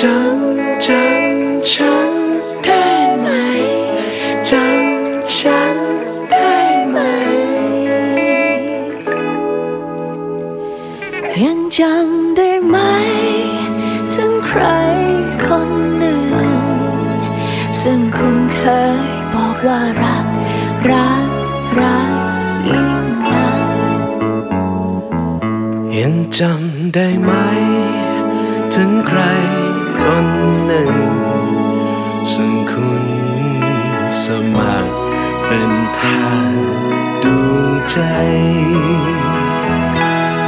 จำจำฉันได้ไหมจำฉันได้ไหม ยังจำได้ไหม ถึงใครคนหนึ่ง ซึ่งคุณเคยบอกว่ารัก รัก รักยิ่งนักยังจำได้ไหม ถึงใคร นหนึ่ง ซึ่งคุณสมัครเป็นทางดวงใจ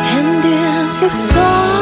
เห็นเดือนสิบสอง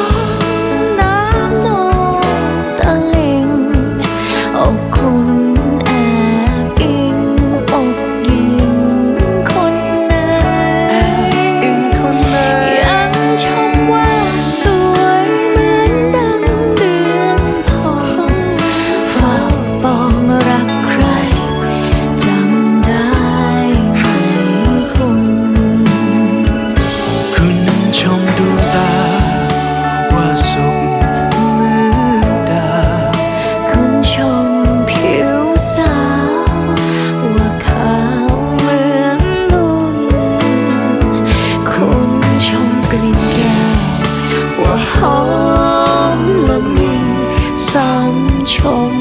ชม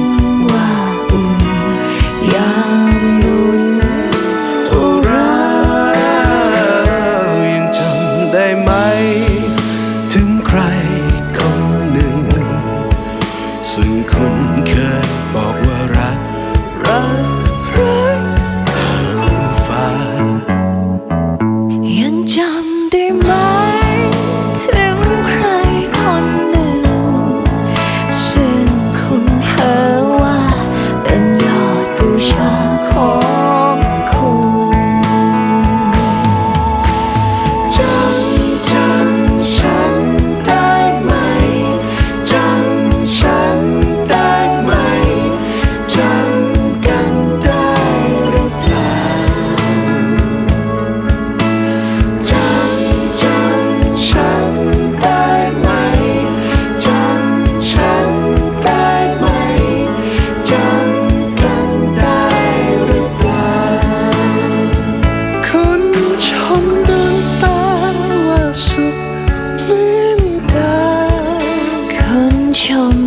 วาอุ่นยามนุ่นตัรายังจำได้ไหม ถึงใครคนหนึ่ง ซึ่งคุณเคยบอกว่ารัก รัก รักทะลุฟ้ยังจำได้ไหม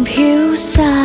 You hillside